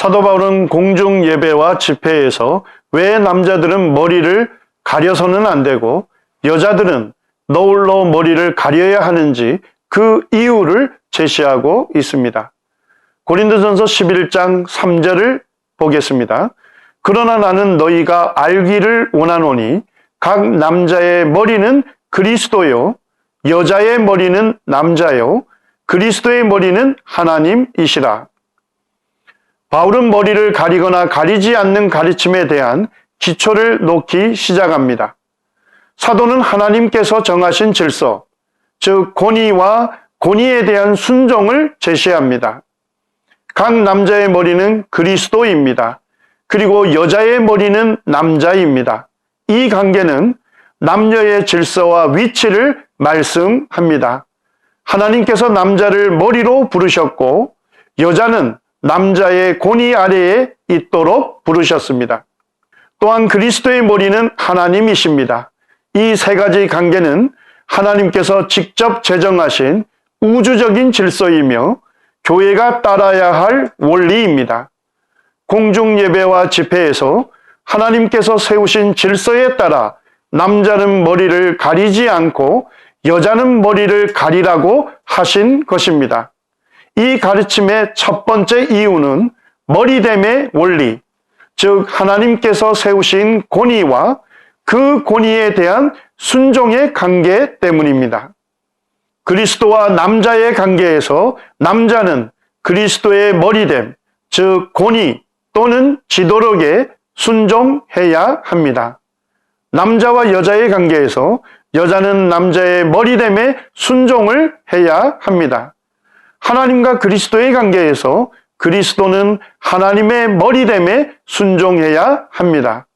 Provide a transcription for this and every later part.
사도 바울은 공중 예배와 집회에서 왜 남자들은 머리를 가려서는 안 되고 여자들은 너울로 머리를 가려야 하는지 그 이유를 제시하고 있습니다. 고린도전서 11장 3절을 보겠습니다. 그러나 나는 너희가 알기를 원하노니 각 남자의 머리는 그리스도요 여자의 머리는 남자요 그리스도의 머리는 하나님이시라. 바울은 머리를 가리거나 가리지 않는 가르침에 대한 기초를 놓기 시작합니다. 사도는 하나님께서 정하신 질서, 즉 권위와 권위에 대한 순종을 제시합니다. 각 남자의 머리는 그리스도입니다. 그리고 여자의 머리는 남자입니다. 이 관계는 남녀의 질서와 위치를 말씀합니다. 하나님께서 남자를 머리로 부르셨고 여자는 남자의 권위 아래에 있도록 부르셨습니다. 또한 그리스도의 머리는 하나님이십니다. 이 세 가지 관계는 하나님께서 직접 제정하신 우주적인 질서이며 교회가 따라야 할 원리입니다. 공중 예배와 집회에서 하나님께서 세우신 질서에 따라 남자는 머리를 가리지 않고 여자는 머리를 가리라고 하신 것입니다. 이 가르침의 첫 번째 이유는 머리됨의 원리, 즉 하나님께서 세우신 권위와 그 권위에 대한 순종의 관계 때문입니다. 그리스도와 남자의 관계에서 남자는 그리스도의 머리됨, 즉 권위 또는 지도력에 순종해야 합니다. 남자와 여자의 관계에서 여자는 남자의 머리됨에 순종을 해야 합니다. 하나님과 그리스도의 관계에서 그리스도는 하나님의 머리됨에 순종해야 합니다.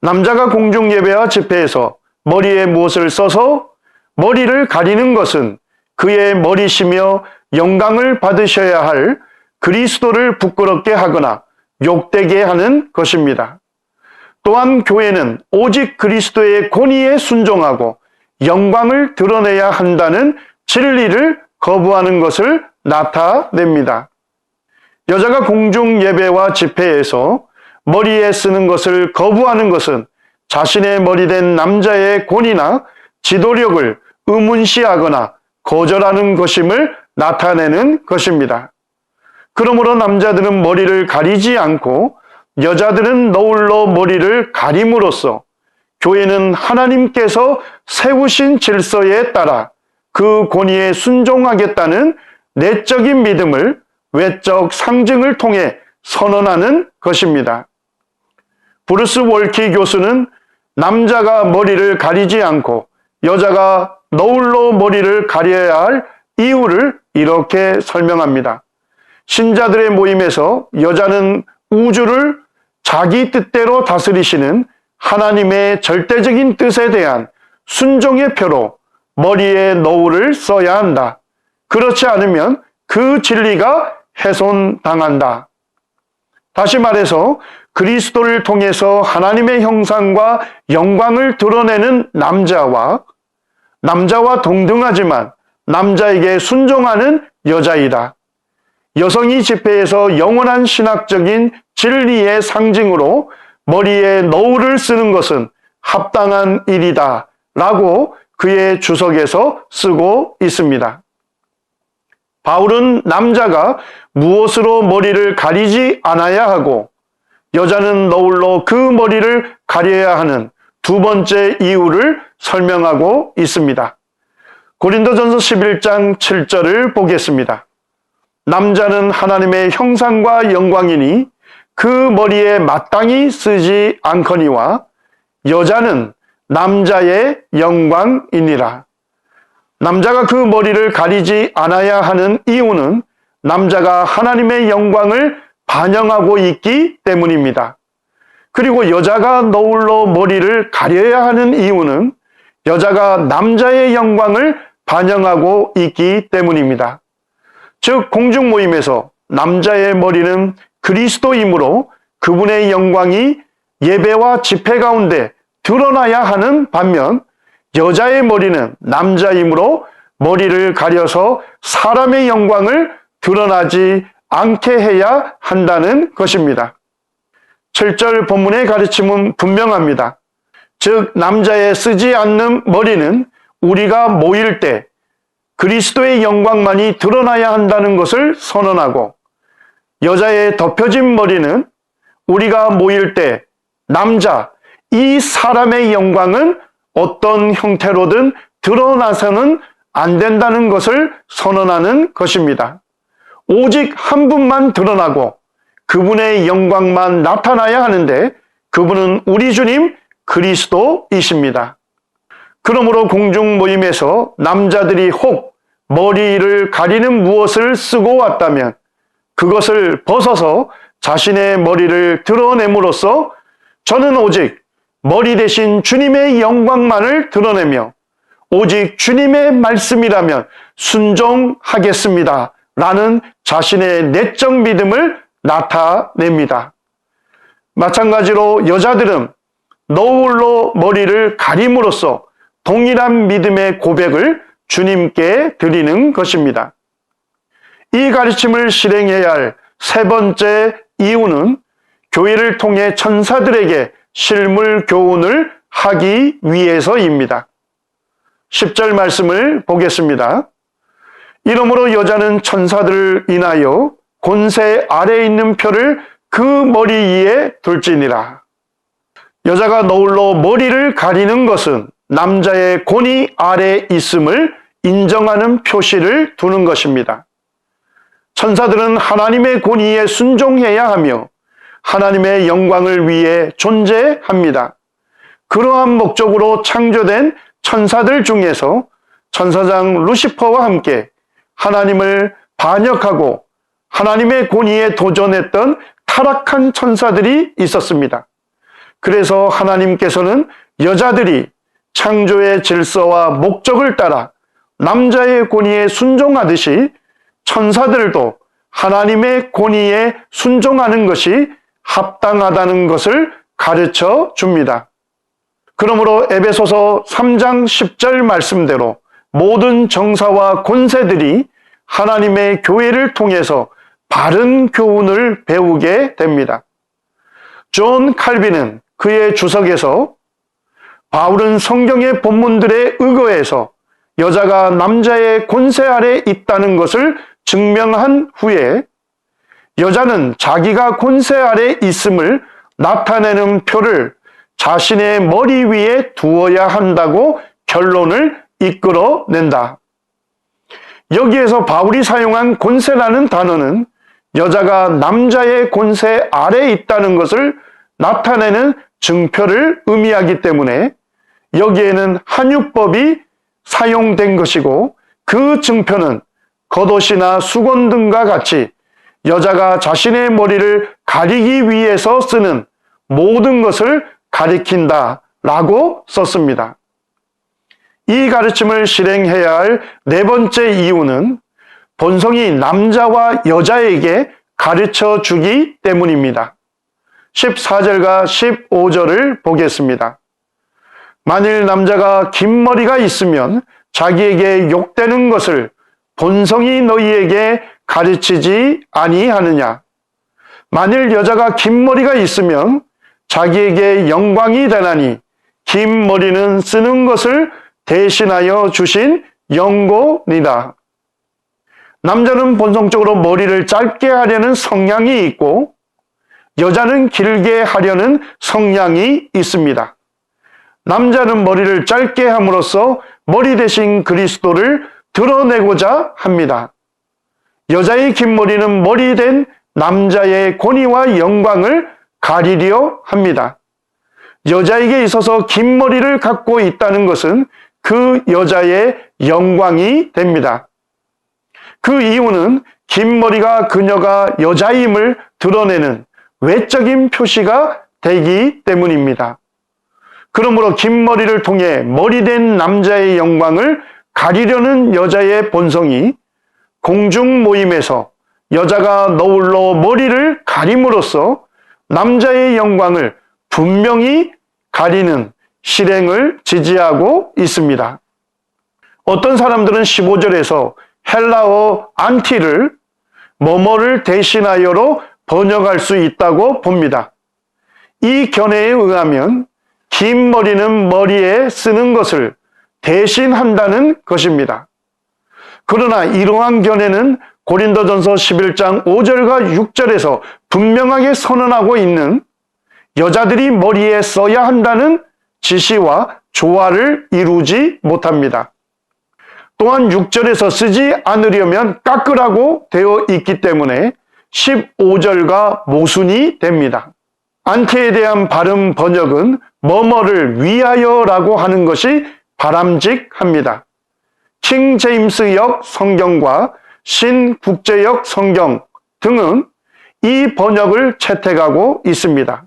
남자가 공중 예배와 집회에서 머리에 무엇을 써서 머리를 가리는 것은 그의 머리시며 영광을 받으셔야 할 그리스도를 부끄럽게 하거나 욕되게 하는 것입니다. 또한 교회는 오직 그리스도의 권위에 순종하고 영광을 드러내야 한다는 진리를 거부하는 것을 나타냅니다. 여자가 공중 예배와 집회에서 머리에 쓰는 것을 거부하는 것은 자신의 머리된 남자의 권위나 지도력을 의문시하거나 거절하는 것임을 나타내는 것입니다. 그러므로 남자들은 머리를 가리지 않고 여자들은 너울로 머리를 가림으로써 교회는 하나님께서 세우신 질서에 따라 그 권위에 순종하겠다는 내적인 믿음을 외적 상징을 통해 선언하는 것입니다. 브루스 월키 교수는 남자가 머리를 가리지 않고 여자가 너울로 머리를 가려야 할 이유를 이렇게 설명합니다. 신자들의 모임에서 여자는 우주를 자기 뜻대로 다스리시는 하나님의 절대적인 뜻에 대한 순종의 표로 머리에 너울을 써야 한다. 그렇지 않으면 그 진리가 훼손당한다. 다시 말해서 그리스도를 통해서 하나님의 형상과 영광을 드러내는 남자와 남자와 동등하지만 남자에게 순종하는 여자이다. 여성이 집회에서 영원한 신학적인 진리의 상징으로 머리에 너울을 쓰는 것은 합당한 일이다. 라고 그의 주석에서 쓰고 있습니다. 바울은 남자가 무엇으로 머리를 가리지 않아야 하고 여자는 너울로 그 머리를 가려야 하는 두 번째 이유를 설명하고 있습니다. 고린도전서 11장 7절을 보겠습니다. 남자는 하나님의 형상과 영광이니 그 머리에 마땅히 쓰지 않거니와 여자는 남자의 영광이니라. 남자가 그 머리를 가리지 않아야 하는 이유는 남자가 하나님의 영광을 반영하고 있기 때문입니다. 그리고 여자가 너울로 머리를 가려야 하는 이유는 여자가 남자의 영광을 반영하고 있기 때문입니다. 즉, 공중 모임에서 남자의 머리는 그리스도이므로 그분의 영광이 예배와 집회 가운데 드러나야 하는 반면 여자의 머리는 남자이므로 머리를 가려서 사람의 영광을 드러나지 않게 해야 한다는 것입니다. 7절 본문의 가르침은 분명합니다. 즉, 남자의 쓰지 않는 머리는 우리가 모일 때 그리스도의 영광만이 드러나야 한다는 것을 선언하고 여자의 덮여진 머리는 우리가 모일 때 남자, 이 사람의 영광은 어떤 형태로든 드러나서는 안 된다는 것을 선언하는 것입니다. 오직 한 분만 드러나고 그분의 영광만 나타나야 하는데 그분은 우리 주님 그리스도이십니다. 그러므로 공중 모임에서 남자들이 혹 머리를 가리는 무엇을 쓰고 왔다면 그것을 벗어서 자신의 머리를 드러냄으로써 저는 오직 머리 대신 주님의 영광만을 드러내며 오직 주님의 말씀이라면 순종하겠습니다. 라는 자신의 내적 믿음을 나타냅니다. 마찬가지로 여자들은 너울로 머리를 가림으로써 동일한 믿음의 고백을 주님께 드리는 것입니다. 이 가르침을 실행해야 할 세 번째 이유는 교회를 통해 천사들에게 실물 교훈을 하기 위해서입니다. 10절 말씀을 보겠습니다. 이러므로 여자는 천사들을 인하여 곤세 아래에 있는 표를 그 머리 위에 둘지니라. 여자가 너울로 머리를 가리는 것은 남자의 권위 아래 있음을 인정하는 표시를 두는 것입니다. 천사들은 하나님의 권위에 순종해야 하며 하나님의 영광을 위해 존재합니다. 그러한 목적으로 창조된 천사들 중에서 천사장 루시퍼와 함께 하나님을 반역하고 하나님의 권위에 도전했던 타락한 천사들이 있었습니다. 그래서 하나님께서는 여자들이 창조의 질서와 목적을 따라 남자의 권위에 순종하듯이 천사들도 하나님의 권위에 순종하는 것이 합당하다는 것을 가르쳐 줍니다. 그러므로 에베소서 3장 10절 말씀대로 모든 정사와 권세들이 하나님의 교회를 통해서 바른 교훈을 배우게 됩니다. 존 칼빈은 그의 주석에서 바울은 성경의 본문들에 의거해서 여자가 남자의 권세 아래 있다는 것을 증명한 후에 여자는 자기가 권세 아래 있음을 나타내는 표를 자신의 머리 위에 두어야 한다고 결론을 이끌어낸다. 여기에서 바울이 사용한 권세라는 단어는 여자가 남자의 권세 아래 있다는 것을 나타내는 증표를 의미하기 때문에 여기에는 한유법이 사용된 것이고 그 증표는 겉옷이나 수건 등과 같이 여자가 자신의 머리를 가리기 위해서 쓰는 모든 것을 가리킨다 라고 썼습니다. 이 가르침을 실행해야 할 네 번째 이유는 본성이 남자와 여자에게 가르쳐 주기 때문입니다. 14절과 15절을 보겠습니다. 만일 남자가 긴 머리가 있으면 자기에게 욕되는 것을 본성이 너희에게 가르치지 아니하느냐. 만일 여자가 긴 머리가 있으면 자기에게 영광이 되나니 긴 머리는 쓰는 것을 대신하여 주신 영고니다. 남자는 본성적으로 머리를 짧게 하려는 성향이 있고 여자는 길게 하려는 성향이 있습니다. 남자는 머리를 짧게 함으로써 머리 대신 그리스도를 드러내고자 합니다. 여자의 긴 머리는 머리 된 남자의 권위와 영광을 가리려 합니다. 여자에게 있어서 긴 머리를 갖고 있다는 것은 그 여자의 영광이 됩니다. 그 이유는 긴 머리가 그녀가 여자임을 드러내는 외적인 표시가 되기 때문입니다. 그러므로 긴 머리를 통해 머리된 남자의 영광을 가리려는 여자의 본성이 공중 모임에서 여자가 너울로 머리를 가림으로써 남자의 영광을 분명히 가리는 실행을 지지하고 있습니다. 어떤 사람들은 15절에서 헬라어 안티를 뭐뭐를 대신하여로 번역할 수 있다고 봅니다. 이 견해에 의하면 긴 머리는 머리에 쓰는 것을 대신한다는 것입니다. 그러나 이러한 견해는 고린도전서 11장 5절과 6절에서 분명하게 선언하고 있는 여자들이 머리에 써야 한다는 지시와 조화를 이루지 못합니다. 또한 6절에서 쓰지 않으려면 깎으라고 되어 있기 때문에 15절과 모순이 됩니다. 안티에 대한 발음 번역은 뭐뭐를 위하여라고 하는 것이 바람직합니다. 킹 제임스역 성경과 신국제역 성경 등은 이 번역을 채택하고 있습니다.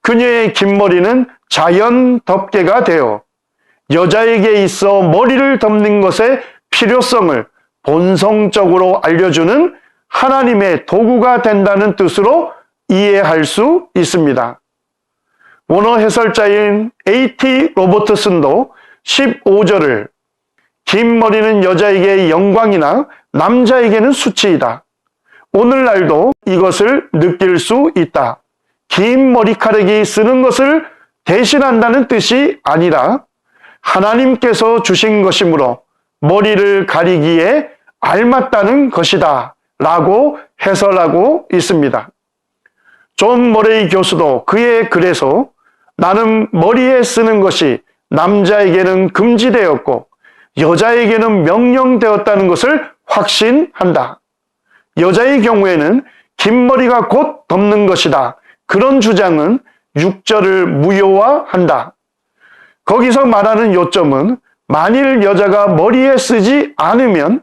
그녀의 긴 머리는 자연 덮개가 되어 여자에게 있어 머리를 덮는 것의 필요성을 본성적으로 알려주는 하나님의 도구가 된다는 뜻으로 이해할 수 있습니다. 원어 해설자인 A.T. 로버트슨도 15절을 긴 머리는 여자에게 영광이나 남자에게는 수치이다. 오늘날도 이것을 느낄 수 있다. 긴 머리카락이 쓰는 것을 대신한다는 뜻이 아니라 하나님께서 주신 것이므로 머리를 가리기에 알맞다는 것이다. 라고 해설하고 있습니다. 존 머레이 교수도 그의 글에서 나는 머리에 쓰는 것이 남자에게는 금지되었고 여자에게는 명령되었다는 것을 확신한다. 여자의 경우에는 긴 머리가 곧 덮는 것이다. 그런 주장은 6절을 무효화한다. 거기서 말하는 요점은 만일 여자가 머리에 쓰지 않으면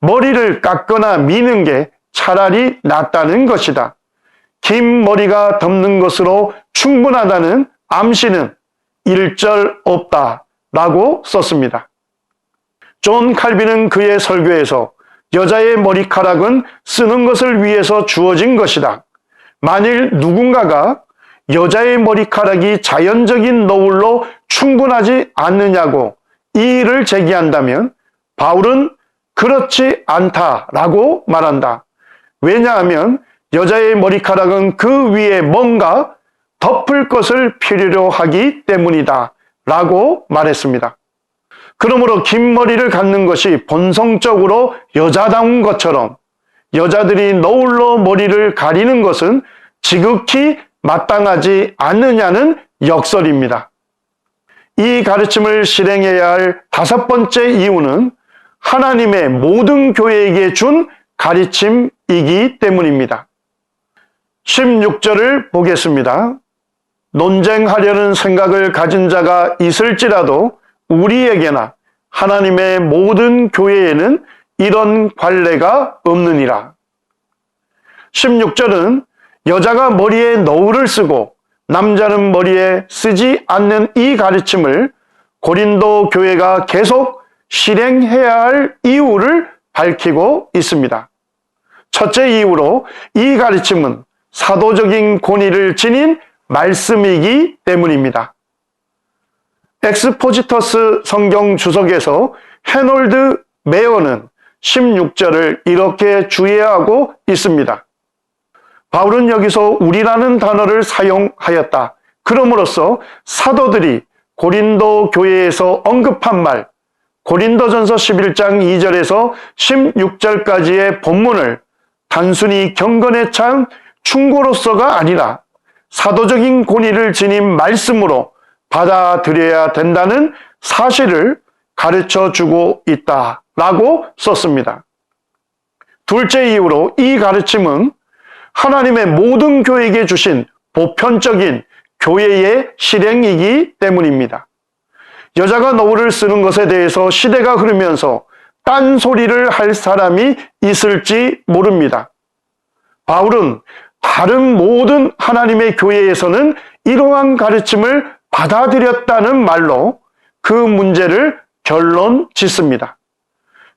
머리를 깎거나 미는 게 차라리 낫다는 것이다. 긴 머리가 덮는 것으로 충분하다는 암시는 일절 없다 라고 썼습니다. 존 칼빈은 그의 설교에서 여자의 머리카락은 쓰는 것을 위해서 주어진 것이다. 만일 누군가가 여자의 머리카락이 자연적인 노을로 충분하지 않느냐고 이의를 제기한다면 바울은 그렇지 않다라고 말한다. 왜냐하면 여자의 머리카락은 그 위에 뭔가 덮을 것을 필요로 하기 때문이다. 라고 말했습니다. 그러므로 긴 머리를 갖는 것이 본성적으로 여자다운 것처럼 여자들이 노을로 머리를 가리는 것은 지극히 마땅하지 않느냐는 역설입니다. 이 가르침을 실행해야 할 다섯 번째 이유는 하나님의 모든 교회에게 준 가르침이기 때문입니다. 16절을 보겠습니다. 논쟁하려는 생각을 가진 자가 있을지라도 우리에게나 하나님의 모든 교회에는 이런 관례가 없느니라. 16절은 여자가 머리에 너울을 쓰고 남자는 머리에 쓰지 않는 이 가르침을 고린도 교회가 계속 실행해야 할 이유를 밝히고 있습니다. 첫째 이유로 이 가르침은 사도적인 권위를 지닌 말씀이기 때문입니다. 엑스포지터스 성경 주석에서 해놀드 메어는 16절을 이렇게 주의하고 있습니다. 바울은 여기서 우리라는 단어를 사용하였다. 그럼으로써 사도들이 고린도 교회에서 언급한 말, 고린도전서 11장 2절에서 16절까지의 본문을 단순히 경건에 찬 충고로서가 아니라 사도적인 권위를 지닌 말씀으로 받아들여야 된다는 사실을 가르쳐 주고 있다 라고 썼습니다. 둘째 이유로 이 가르침은 하나님의 모든 교회에게 주신 보편적인 교회의 실행이기 때문입니다. 여자가 노을을 쓰는 것에 대해서 시대가 흐르면서 딴소리를 할 사람이 있을지 모릅니다. 바울은 다른 모든 하나님의 교회에서는 이러한 가르침을 받아들였다는 말로 그 문제를 결론 짓습니다.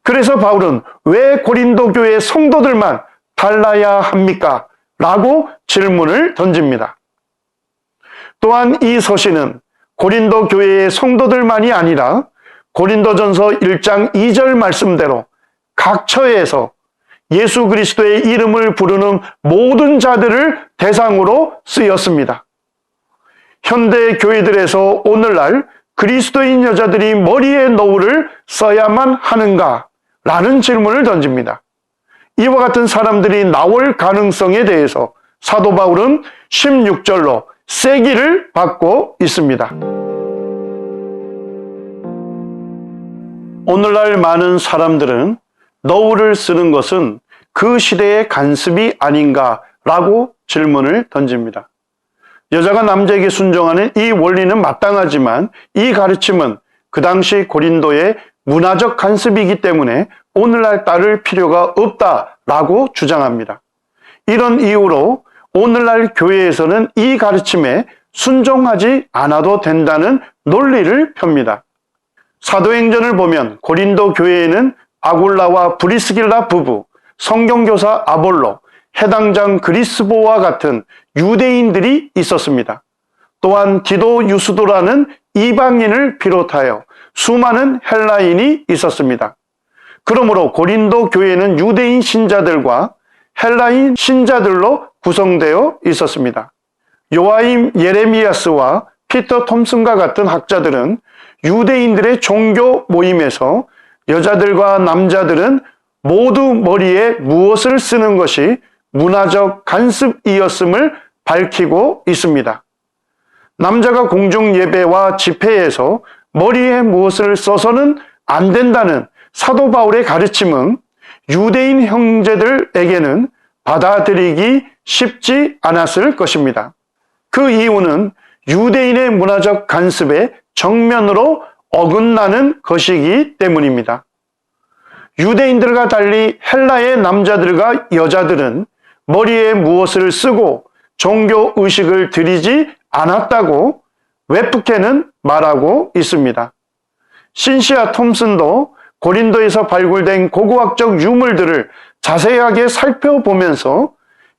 그래서 바울은 왜 고린도 교회 성도들만 달라야 합니까? 라고 질문을 던집니다. 또한 이 서신은 고린도 교회의 성도들만이 아니라 고린도전서 1장 2절 말씀대로 각 처에서 예수 그리스도의 이름을 부르는 모든 자들을 대상으로 쓰였습니다. 현대 교회들에서 오늘날 그리스도인 여자들이 머리에 노을을 써야만 하는가? 라는 질문을 던집니다. 이와 같은 사람들이 나올 가능성에 대해서 사도 바울은 16절로 세기를 받고 있습니다. 오늘날 많은 사람들은 너울을 쓰는 것은 그 시대의 간습이 아닌가라고 질문을 던집니다. 여자가 남자에게 순종하는 이 원리는 마땅하지만 이 가르침은 그 당시 고린도의 문화적 간습이기 때문에 오늘날 따를 필요가 없다라고 주장합니다. 이런 이유로 오늘날 교회에서는 이 가르침에 순종하지 않아도 된다는 논리를 펴니다. 사도행전을 보면 고린도 교회에는 아굴라와 브리스길라 부부, 성경교사 아볼로, 해당장 그리스보와 같은 유대인들이 있었습니다. 또한 디도 유수도라는 이방인을 비롯하여 수많은 헬라인이 있었습니다. 그러므로 고린도 교회는 유대인 신자들과 헬라인 신자들로 구성되어 있었습니다. 요아임 예레미야스와 피터 톰슨과 같은 학자들은 유대인들의 종교 모임에서 여자들과 남자들은 모두 머리에 무엇을 쓰는 것이 문화적 간습이었음을 밝히고 있습니다. 남자가 공중 예배와 집회에서 머리에 무엇을 써서는 안 된다는 사도 바울의 가르침은 유대인 형제들에게는 받아들이기 쉽지 않았을 것입니다. 그 이유는 유대인의 문화적 간습에 정면으로 어긋나는 것이기 때문입니다. 유대인들과 달리 헬라의 남자들과 여자들은 머리에 무엇을 쓰고 종교 의식을 들이지 않았다고 웹프케는 말하고 있습니다. 신시아 톰슨도 고린도에서 발굴된 고고학적 유물들을 자세하게 살펴보면서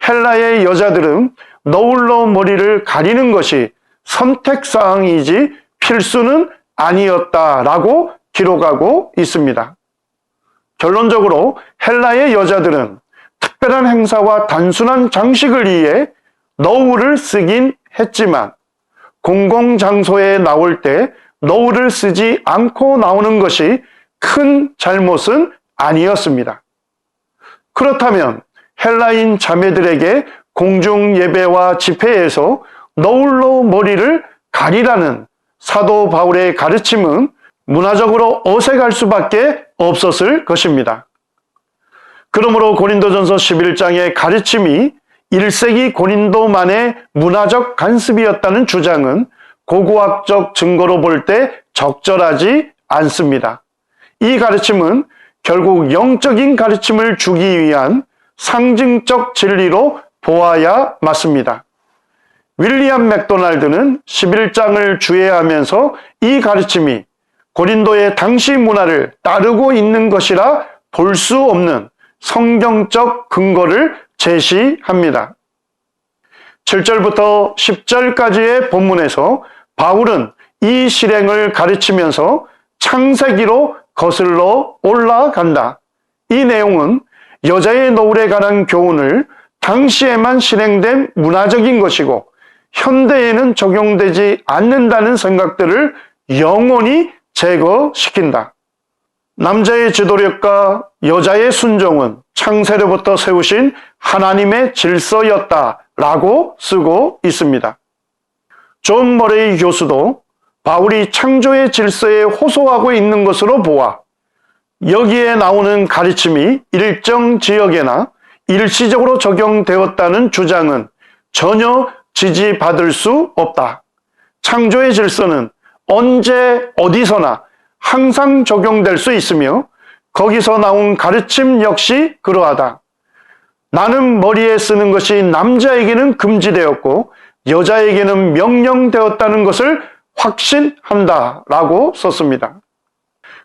헬라의 여자들은 너울로 머리를 가리는 것이 선택사항이지 필수는 아니었다라고 기록하고 있습니다. 결론적으로 헬라의 여자들은 특별한 행사와 단순한 장식을 위해 너울을 쓰긴 했지만 공공장소에 나올 때 너울을 쓰지 않고 나오는 것이 큰 잘못은 아니었습니다. 그렇다면 헬라인 자매들에게 공중 예배와 집회에서 너울로 머리를 가리라는 사도 바울의 가르침은 문화적으로 어색할 수밖에 없었을 것입니다. 그러므로 고린도전서 11장의 가르침이 1세기 고린도만의 문화적 간습이었다는 주장은 고고학적 증거로 볼 때 적절하지 않습니다. 이 가르침은 결국 영적인 가르침을 주기 위한 상징적 진리로 보아야 맞습니다. 윌리엄 맥도날드는 11장을 주의하면서 이 가르침이 고린도의 당시 문화를 따르고 있는 것이라 볼 수 없는 성경적 근거를 제시합니다. 7절부터 10절까지의 본문에서 바울은 이 실행을 가르치면서 창세기로 거슬러 올라간다. 이 내용은 여자의 노을에 관한 교훈을 당시에만 실행된 문화적인 것이고 현대에는 적용되지 않는다는 생각들을 영원히 제거시킨다. 남자의 지도력과 여자의 순종은 창세로부터 세우신 하나님의 질서였다 라고 쓰고 있습니다. 존 머레이 교수도 바울이 창조의 질서에 호소하고 있는 것으로 보아 여기에 나오는 가르침이 일정 지역에나 일시적으로 적용되었다는 주장은 전혀 지지받을 수 없다. 창조의 질서는 언제 어디서나 항상 적용될 수 있으며 거기서 나온 가르침 역시 그러하다. 나는 머리에 쓰는 것이 남자에게는 금지되었고 여자에게는 명령되었다는 것을 확신한다 라고 썼습니다.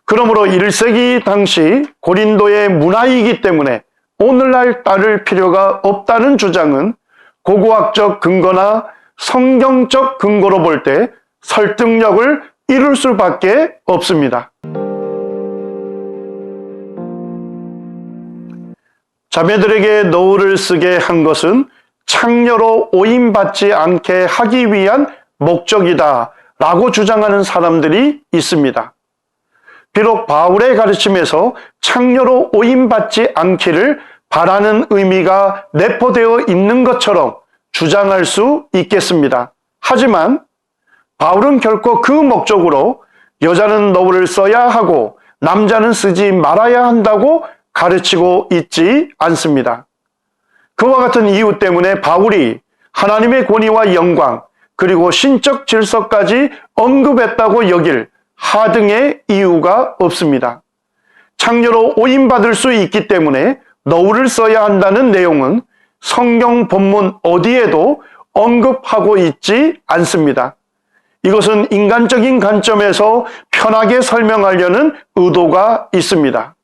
그러므로 1세기 당시 고린도의 문화이기 때문에 오늘날 따를 필요가 없다는 주장은 고고학적 근거나 성경적 근거로 볼 때 설득력을 이룰 수밖에 없습니다. 자매들에게 노을을 쓰게 한 것은 창녀로 오인받지 않게 하기 위한 목적이다 라고 주장하는 사람들이 있습니다. 비록 바울의 가르침에서 창녀로 오인받지 않기를 바라는 의미가 내포되어 있는 것처럼 주장할 수 있겠습니다. 하지만 바울은 결코 그 목적으로 여자는 너울을 써야 하고 남자는 쓰지 말아야 한다고 가르치고 있지 않습니다. 그와 같은 이유 때문에 바울이 하나님의 권위와 영광 그리고 신적 질서까지 언급했다고 여길 하등의 이유가 없습니다. 창녀로 오인받을 수 있기 때문에 너울을 써야 한다는 내용은 성경 본문 어디에도 언급하고 있지 않습니다. 이것은 인간적인 관점에서 편하게 설명하려는 의도가 있습니다.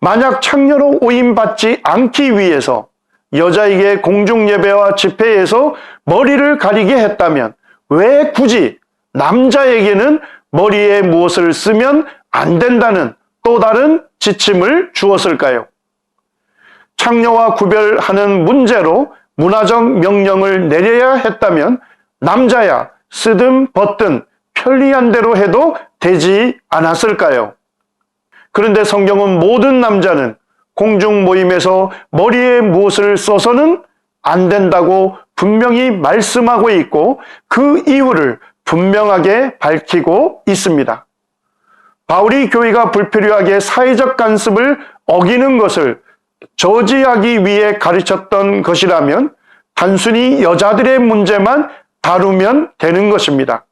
만약 창녀로 오인받지 않기 위해서 여자에게 공중예배와 집회에서 머리를 가리게 했다면 왜 굳이 남자에게는 머리에 무엇을 쓰면 안 된다는 또 다른 지침을 주었을까요? 창녀와 구별하는 문제로 문화적 명령을 내려야 했다면 남자야 쓰든 벗든 편리한 대로 해도 되지 않았을까요? 그런데 성경은 모든 남자는 공중 모임에서 머리에 무엇을 써서는 안 된다고 분명히 말씀하고 있고 그 이유를 분명하게 밝히고 있습니다. 바울이 교회가 불필요하게 사회적 간섭을 어기는 것을 저지하기 위해 가르쳤던 것이라면 단순히 여자들의 문제만 다루면 되는 것입니다.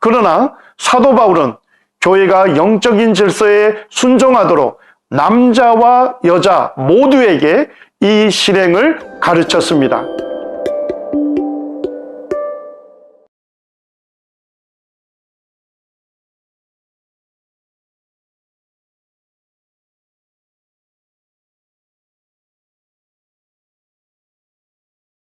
그러나 사도 바울은 교회가 영적인 질서에 순종하도록 남자와 여자 모두에게 이 실행을 가르쳤습니다.